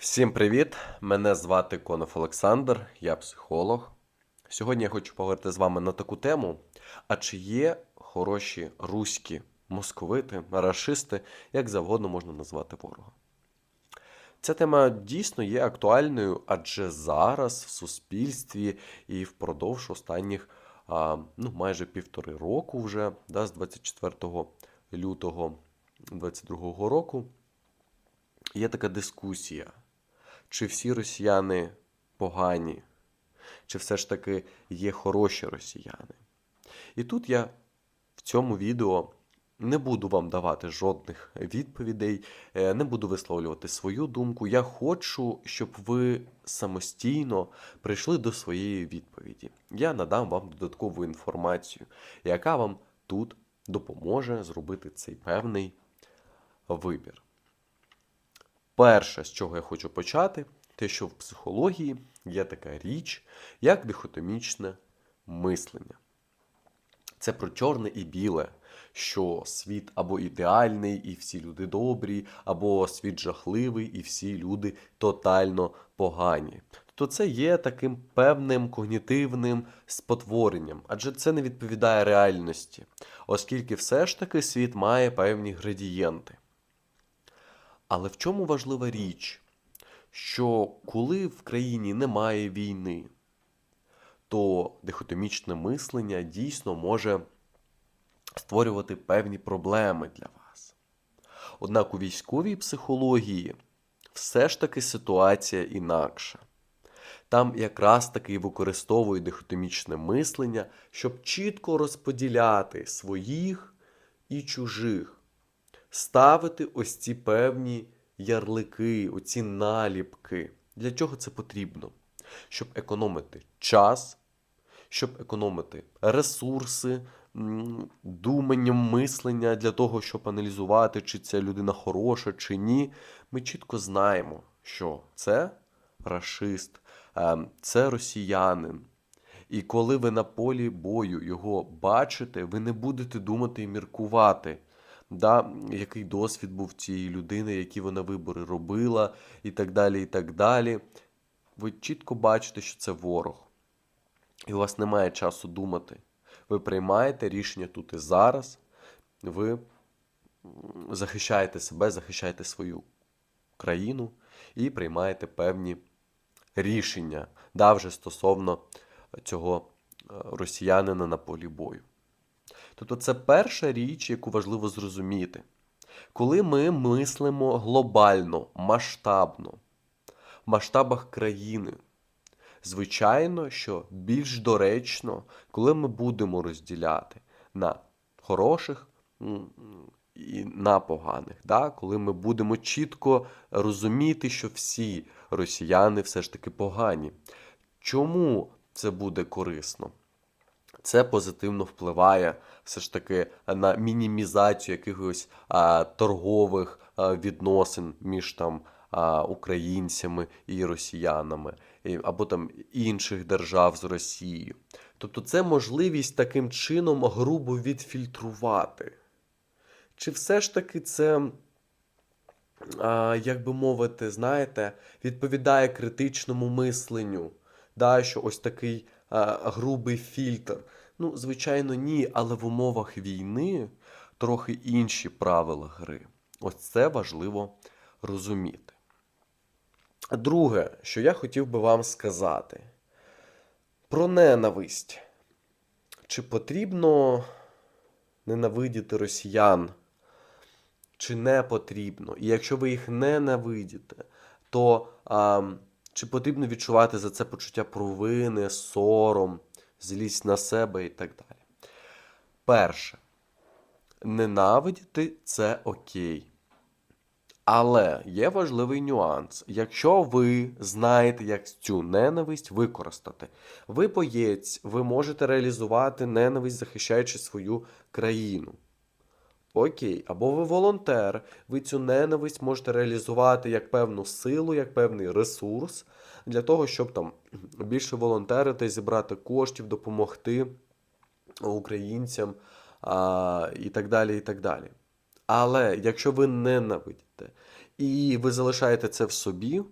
Всім привіт! Мене звати Конов Олександр, я психолог. Сьогодні я хочу поговорити з вами на таку тему: а чи є хороші руські московити, рашисти, як завгодно можна назвати ворога? Ця тема дійсно є актуальною, адже зараз в суспільстві і впродовж останніх ну, майже півтори року вже, да, з 24 лютого 2022 року, є така дискусія, чи всі росіяни погані, чи все ж таки є хороші росіяни. І тут я в цьому відео не буду вам давати жодних відповідей, е, не буду висловлювати свою думку. Я хочу, щоб ви самостійно прийшли до своєї відповіді. Я надам вам додаткову інформацію, яка вам тут допоможе зробити цей певний вибір. Перше, з чого я хочу почати, те, що в психології є така річ, як дихотомічне мислення. Це про чорне і біле, що світ або ідеальний, і всі люди добрі, або світ жахливий, і всі люди тотально погані. То це є таким певним когнітивним спотворенням, адже це не відповідає реальності, оскільки все ж таки світ має певні градієнти. Але в чому важлива річ? Що коли в країні немає війни, то дихотомічне мислення дійсно може створювати певні проблеми для вас. Однак у військовій психології все ж таки ситуація інакша. Там якраз таки використовують дихотомічне мислення, щоб чітко розподіляти своїх і чужих ставити ось ці певні ярлики, оці наліпки. Для чого це потрібно? Щоб економити час, щоб економити ресурси, думання, мислення для того, щоб аналізувати, чи ця людина хороша, чи ні. Ми чітко знаємо, що це рашист, ем, це росіянин. І коли ви на полі бою його бачите, ви не будете думати і міркувати да, який досвід був цієї людини, які вона вибори робила, і так далі. і так далі. Ви чітко бачите, що це ворог. І у вас немає часу думати. Ви приймаєте рішення тут і зараз. Ви захищаєте себе, захищаєте свою країну і приймаєте певні рішення, да, вже стосовно цього е, росіянина на полі бою. Тобто це перша річ, яку важливо зрозуміти. Коли ми мислимо глобально, масштабно, в масштабах країни, звичайно, що більш доречно, коли ми будемо розділяти на хороших і на поганих, да? коли ми будемо чітко розуміти, що всі росіяни все ж таки погані. Чому це буде корисно? Це позитивно впливає все ж таки на мінімізацію якихось а, торгових а, відносин між там а, українцями і росіянами, або там інших держав з Росією. Тобто це можливість таким чином грубо відфільтрувати. Чи все ж таки це, а, як би мовити, знаєте, відповідає критичному мисленню? Да, що ось такий а, грубий фільтр. Ну, звичайно, ні, але в умовах війни трохи інші правила гри. Ось це важливо розуміти. Друге, що я хотів би вам сказати про ненависть. Чи потрібно ненавидіти росіян? Чи не потрібно? І якщо ви їх ненавидите, то а, чи потрібно відчувати за це почуття провини, сором? Злість на себе і так далі. Перше, ненавидіти це окей. Але є важливий нюанс. Якщо ви знаєте, як цю ненависть використати, ви боєць, ви можете реалізувати ненависть, захищаючи свою країну. Окей, або ви волонтер, ви цю ненависть можете реалізувати як певну силу, як певний ресурс для того, щоб там більше волонтерити, зібрати коштів, допомогти українцям а, і так далі. і так далі. Але якщо ви ненавидите і ви залишаєте це в собі,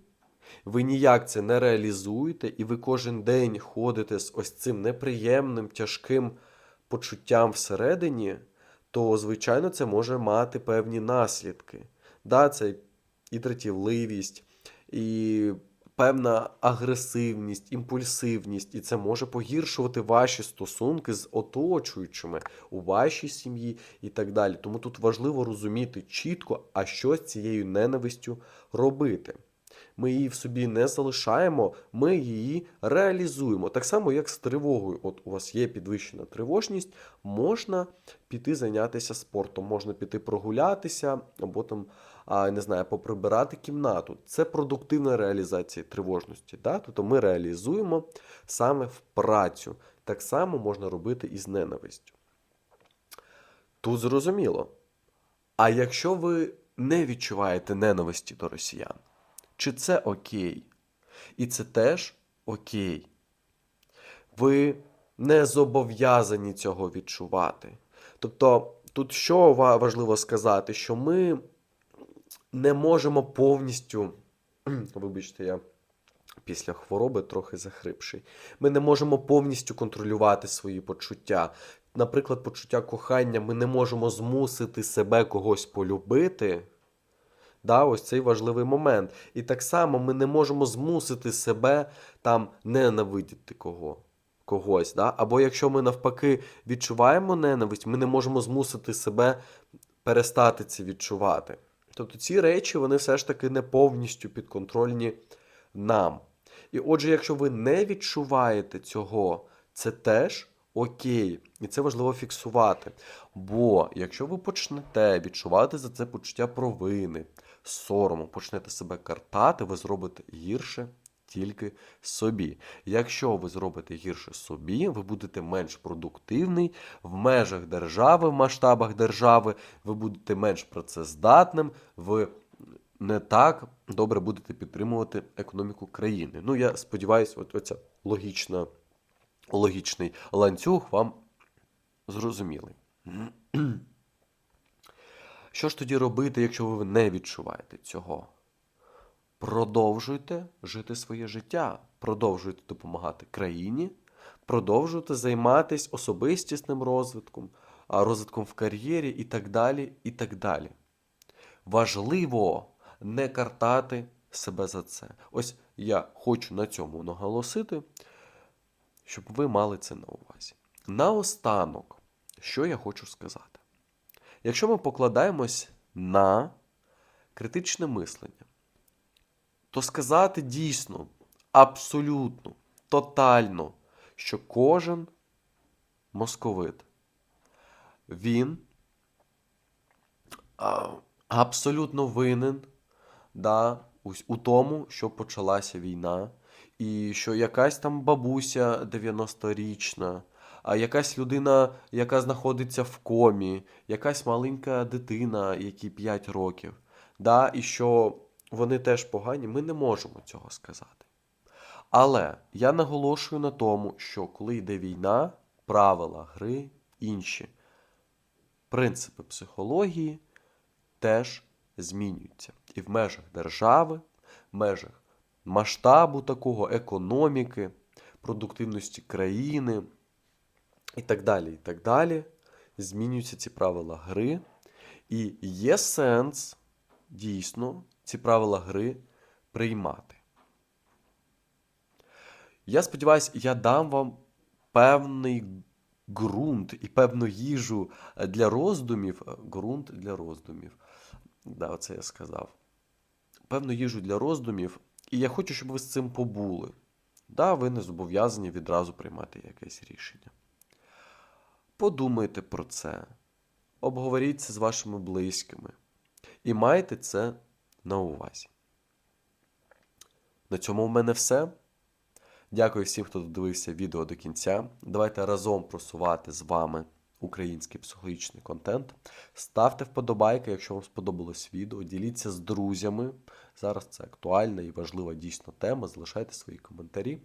ви ніяк це не реалізуєте, і ви кожен день ходите з ось цим неприємним, тяжким почуттям всередині, то, звичайно, це може мати певні наслідки. Да, це і дратівливість, і певна агресивність, імпульсивність, і це може погіршувати ваші стосунки з оточуючими у вашій сім'ї і так далі. Тому тут важливо розуміти чітко, а що з цією ненавистю робити. Ми її в собі не залишаємо, ми її реалізуємо. Так само, як з тривогою. От у вас є підвищена тривожність, можна піти зайнятися спортом, можна піти прогулятися, або там, не знаю, поприбирати кімнату. Це продуктивна реалізація тривожності. Да? Тобто ми реалізуємо саме в працю. Так само можна робити і з ненавистю. Тут зрозуміло. А якщо ви не відчуваєте ненависті до росіян, чи це окей? І це теж окей. Ви не зобов'язані цього відчувати. Тобто, тут що важливо сказати, що ми не можемо повністю, вибачте, я після хвороби трохи захрипший. Ми не можемо повністю контролювати свої почуття. Наприклад, почуття кохання ми не можемо змусити себе когось полюбити. Да, ось цей важливий момент. І так само ми не можемо змусити себе там ненавидіти кого, когось. Да? Або якщо ми навпаки відчуваємо ненависть, ми не можемо змусити себе перестати це відчувати. Тобто ці речі вони все ж таки не повністю підконтрольні нам. І отже, якщо ви не відчуваєте цього, це теж окей. І це важливо фіксувати. Бо якщо ви почнете відчувати за це почуття провини, сорому, почнете себе картати, ви зробите гірше тільки собі. Якщо ви зробите гірше собі, ви будете менш продуктивний в межах держави, в масштабах держави, ви будете менш працездатним, ви не так добре будете підтримувати економіку країни. Ну, я сподіваюся, от оця логічна, логічний ланцюг вам зрозумілий. Що ж тоді робити, якщо ви не відчуваєте цього? Продовжуйте жити своє життя, продовжуйте допомагати країні, продовжуйте займатися особистісним розвитком, розвитком в кар'єрі і так далі. і так далі. Важливо не картати себе за це. Ось я хочу на цьому наголосити, щоб ви мали це на увазі. Наостанок, що я хочу сказати. Якщо ми покладаємось на критичне мислення, то сказати дійсно, абсолютно, тотально, що кожен московит, він абсолютно винен да, у тому, що почалася війна, і що якась там бабуся 90-річна, а якась людина, яка знаходиться в комі, якась маленька дитина, якій 5 років, да, і що вони теж погані, ми не можемо цього сказати. Але я наголошую на тому, що коли йде війна, правила гри інші. Принципи психології теж змінюються. І в межах держави, в межах масштабу такого, економіки, продуктивності країни і так далі, і так далі, змінюються ці правила гри. І є сенс дійсно ці правила гри приймати. Я сподіваюся, я дам вам певний ґрунт і певну їжу для роздумів. Ґрунт для роздумів. Да, оце я сказав. Певну їжу для роздумів. І я хочу, щоб ви з цим побули. Да, ви не зобов'язані відразу приймати якесь рішення. Подумайте про це. Обговоріть це з вашими близькими. І майте це на увазі. На цьому в мене все. Дякую всім, хто додивився відео до кінця. Давайте разом просувати з вами український психологічний контент. Ставте вподобайки, якщо вам сподобалось відео. Діліться з друзями. Зараз це актуальна і важлива дійсно тема. Залишайте свої коментарі.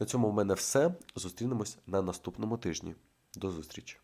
На цьому в мене все. Зустрінемось на наступному тижні. До зустрічі!